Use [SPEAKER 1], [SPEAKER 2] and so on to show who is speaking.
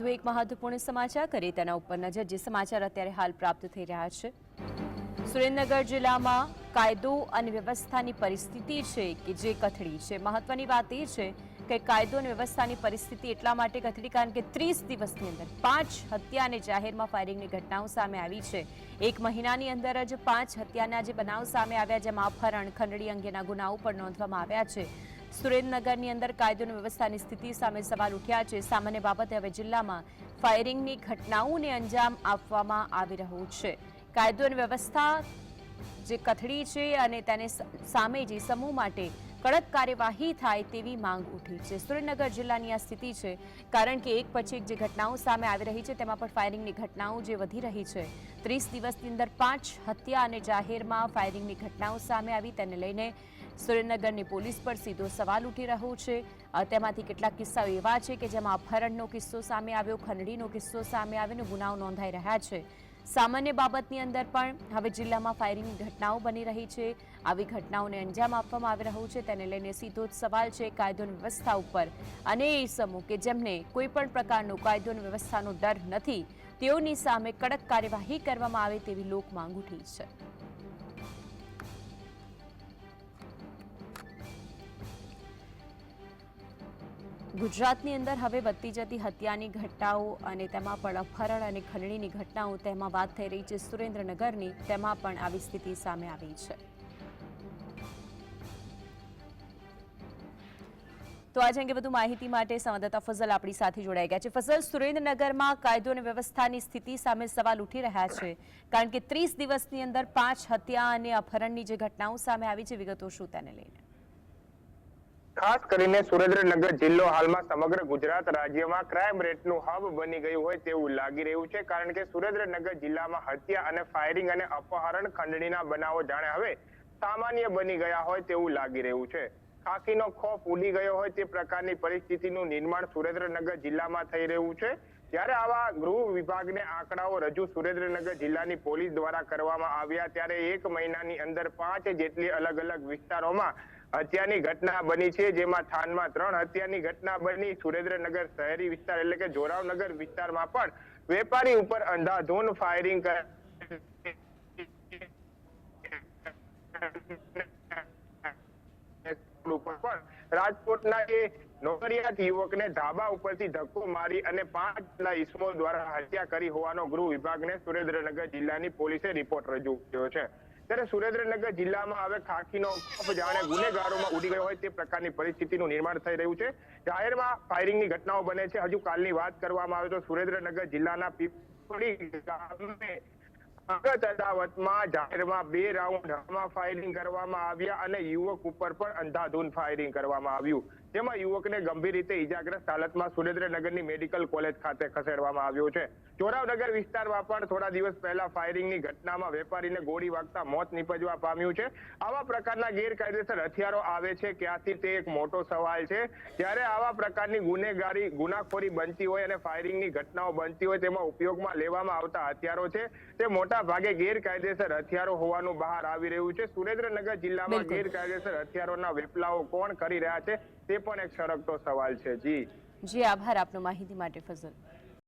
[SPEAKER 1] તો એક મહત્વપૂર્ણ સમાચાર કરીએ તેના ઉપર નજર, જે સમાચાર અત્યારે હાલ પ્રાપ્ત થઈ રહ્યા છે. સુરેન્દ્રનગર જિલ્લામાં કાયદો અને વ્યવસ્થાની પરિસ્થિતિ છે કે જે કથળી છે. મહત્વની વાત એ છે કે કાયદો અને વ્યવસ્થાની પરિસ્થિતિ એટલા માટે કથળી કારણ કે ત્રીસ દિવસની અંદર પાંચ હત્યા અને જાહેરમાં ફાયરિંગની ઘટનાઓ સામે આવી છે. એક મહિનાની અંદર જ પાંચ હત્યાના જે બનાવ સામે આવ્યા, જેમાં અપહરણ, ખંડણી અંગેના ગુનાઓ પણ નોંધવામાં આવ્યા છે. સુરેન્દ્રનગરની અંદર કાયદો અને વ્યવસ્થાની સ્થિતિ સામે સવાલ ઉઠ્યા છે. સામાન્ય બાબતે હવે જિલ્લામાં ફાયરિંગની ઘટનાઓને અંજામ આપવામાં આવી રહ્યું છે. કાયદો અને વ્યવસ્થા જે કથળી છે અને તેને સામે જે સમૂહ માટે કડક કાર્યવાહી થાય તેવી માંગ ઉઠી છે. સુરેન્દ્રનગર જિલ્લાની આ સ્થિતિ છે, કારણ કે એક પછી એક જે ઘટનાઓ સામે આવી રહી છે, તેમાં પણ ફાયરિંગની ઘટનાઓ જે વધી રહી છે. ત્રીસ દિવસની અંદર પાંચ હત્યા અને જાહેરમાં ફાયરિંગની ઘટનાઓ સામે આવી, તેને લઈને સુરેન્દ્રનગરની પોલીસ પર સીધો સવાલ ઉઠી રહ્યો છે. તેમાંથી કેટલાક કિસ્સાઓ એવા છે કે જેમાં અપહરણનો કિસ્સો સામે આવ્યો, ખંડણીનો કિસ્સો સામે આવ્યો ગુનાઓ નોંધાઈ રહ્યા છે. સામાન્ય બાબતની અંદર પણ હવે જિલ્લામાં ફાયરિંગની ઘટનાઓ બની રહી છે. આવી ઘટનાઓને અંજામ આપવામાં આવી રહ્યું છે. તેને લઈને સીધો જ સવાલ છે કાયદો વ્યવસ્થા ઉપર. અને એ સમૂહ કે જેમને કોઈ પણ પ્રકારનો કાયદો વ્યવસ્થાનો ડર નથી, તેઓની સામે કડક કાર્યવાહી કરવામાં આવે તેવી લોક માંગ ઉઠી છે. ગુજરાતની અંદર હવે વધતી જતી હત્યાની ઘટનાઓ અને તેમાં પણ અપહરણ અને ખંડણીની ઘટનાઓ તેમાં વાત થઈ રહી છે. સુરેન્દ્રનગરની તેમાં પણ આવી સ્થિતિ સામે આવી છે. તો આજે અંગે વધુ માહિતી માટે સંવાદદાતા ફઝલ આપણી સાથે જોડાઈ ગયા છે. ફઝલ, સુરેન્દ્રનગરમાં કાયદો અને વ્યવસ્થાની સ્થિતિ સામે સવાલ ઉઠી રહ્યા છે, કારણ કે ત્રીસ દિવસની અંદર પાંચ હત્યા અને અપહરણની જે ઘટનાઓ સામે આવી છે, વિગતો શું તેને લઈને?
[SPEAKER 2] ખાસ કરીને સુરેન્દ્રનગર જિલ્લો હાલમાં સમગ્ર ગુજરાત રાજ્યમાં ક્રાઇમ રેટનું હબ બની ગયું હોય તેવું લાગી રહ્યું છે. કારણ કે સુરેન્દ્રનગર જિલ્લામાં હત્યા અને ફાયરિંગ અને અપહરણ ખંડણીના બનાવો જાણે હવે સામાન્ય બની ગયા હોય તેવું લાગી રહ્યું છે. ખાકીનો ખોફ ઉડી ગયો હોય તે પ્રકારની પરિસ્થિતિનું નિર્માણ સુરેન્દ્રનગર જિલ્લામાં થઈ રહ્યું છે. જ્યારે આવા ગૃહ વિભાગને આંકડાઓ રજૂ સુરેન્દ્રનગર જિલ્લાની પોલીસ દ્વારા કરવામાં આવ્યા, ત્યારે એક મહિનાની અંદર પાંચ જેટલી અલગ અલગ વિસ્તારોમાં હત્યાની ઘટના બની છે, જેમાં થાનમાં ત્રણ હત્યાની ઘટના બની. સુરેન્દ્રનગર શહેરી વિસ્તાર એટલે કે જોરાવનગર વિસ્તારમાં પણ વેપારી ઉપર અંધાધૂન ફાયરિંગ પણ રાજકોટના જે નોકરિયાત યુવકને ધાબા ઉપરથી ધક્કો મારી અને પાંચ ઈસમો દ્વારા હત્યા કરી હોવાનો ગૃહ વિભાગને સુરેન્દ્રનગર જિલ્લાની પોલીસે રિપોર્ટ રજૂ કર્યો છે. ત્યારે સુરેન્દ્રનગર જિલ્લામાં હવે ખાખીનો ખોફ જાણે ગુનેગારોમાં ઉડી ગયો હોય તે પ્રકારની પરિસ્થિતિનું નિર્માણ થઈ રહ્યું છે. જાહેરમાં ફાયરિંગની ઘટનાઓ બને છે. હજુ કાલની વાત કરવામાં આવે તો સુરેન્દ્રનગર જિલ્લાના પીપળી ગામે અંગત અદાવતમાં જાહેરમાં બે રાઉન્ડ ફાયરિંગ કરવામાં આવ્યા અને યુવક ઉપર પણ અંધાધૂન ફાયરિંગ કરવામાં આવ્યું. જેમાં યુવકને ગંભીર રીતે ઈજાગ્રસ્ત હાલતમાં સુરેન્દ્રનગરની મેડિકલ કોલેજ ખાતે ખસેડવામાં આવ્યો છે. ચોરાવનગર વિસ્તારમાં પણ થોડા દિવસ પહેલા ફાયરિંગની ઘટનામાં વેપારીને ગોળી વાગતા મોત નીપજવા પામ્યું છે. આવા પ્રકારના ગેરકાયદેસર હથિયારો આવે છે ક્યાંથી તે એક મોટો સવાલ છે. જ્યારે આવા પ્રકારની ગુનેગારી, ગુનાખોરી બનતી હોય અને ફાયરિંગની ઘટનાઓ બનતી હોય તેમાં ઉપયોગમાં લેવામાં આવતા હથિયારો છે. તે મોટા ભાગે ગેરકાયદેસર હથિયારો હોવાનું બહાર આવી રહ્યું છે. સુરેન્દ્રનગર જિલ્લામાં ગેરકાયદેસર હથિયારોના વેપલાઓ કોણ કરી રહ્યા છે તે પણ એક સળગતો સવાલ છે. જી.
[SPEAKER 1] જી આભાર આપનો માહિતી માટે ફઝલ.